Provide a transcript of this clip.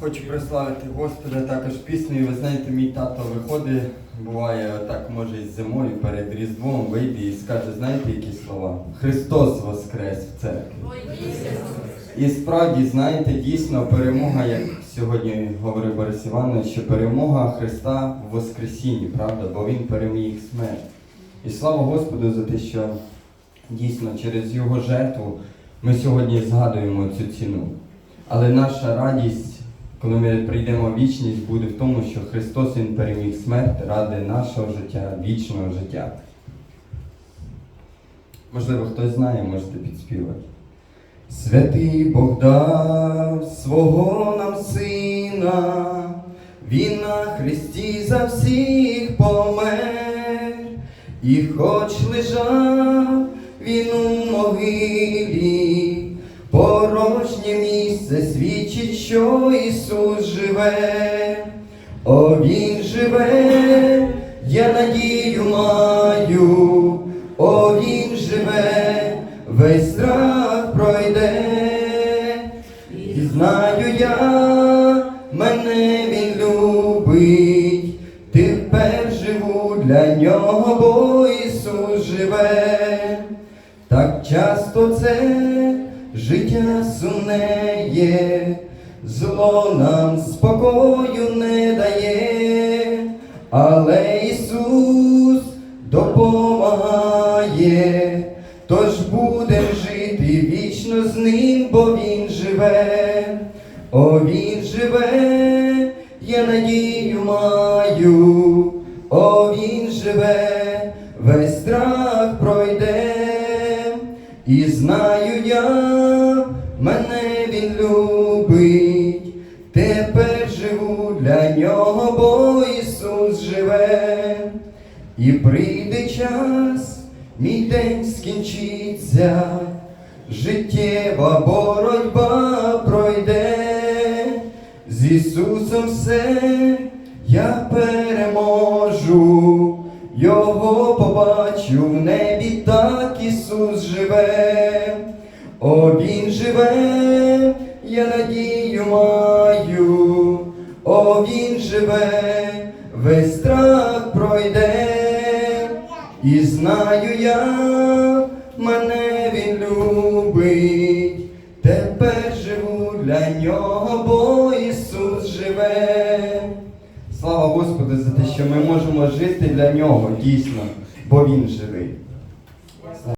Хочу прославити Господа також піснею. Ви знаєте, мій тато виходить, буває так, може, із зимою перед Різдвом вийде і скаже, знаєте, які слова? Христос Воскрес в церкві. І справді, знаєте, дійсно перемога, як сьогодні говорив Борис Іванович, що перемога Христа в Воскресінні, правда, бо Він переміг смерть. І слава Господу за те, що дійсно через Його жертву ми сьогодні згадуємо цю ціну. Але наша радість, коли ми прийдемо в вічність, буде в тому, що Христос Він переміг смерть ради нашого життя, вічного життя. Можливо, хтось знає, можете підспівати. Святий Бог дав свого нам сина, Він на Христі за всіх помер, і хоч лежав він у могилі, свідчить, що Ісус живе, о Він живе, я надію маю, о Він живе, весь страх пройде, і знаю я, мене він любить, тепер живу для нього, бо Ісус живе. Так часто це життя сумне є, зло нам спокою не дає, але Ісус допомагає, тож будем жити вічно з ним, бо Він живе, о Він живе, я надію маю, о Він живе, весь страх пройде, і знаю я, нього, бо Ісус живе, і прийде час, мій день скінчиться, життєва боротьба пройде, з Ісусом все я переможу, Його побачу в небі, так Ісус живе, о Він живе, я надію маю, о Він живе, весь страх пройде, і знаю я, мене Він любить, тепер живу для нього, бо Ісус живе. Слава Господу за те, що ми можемо жити для нього дійсно, бо Він живий.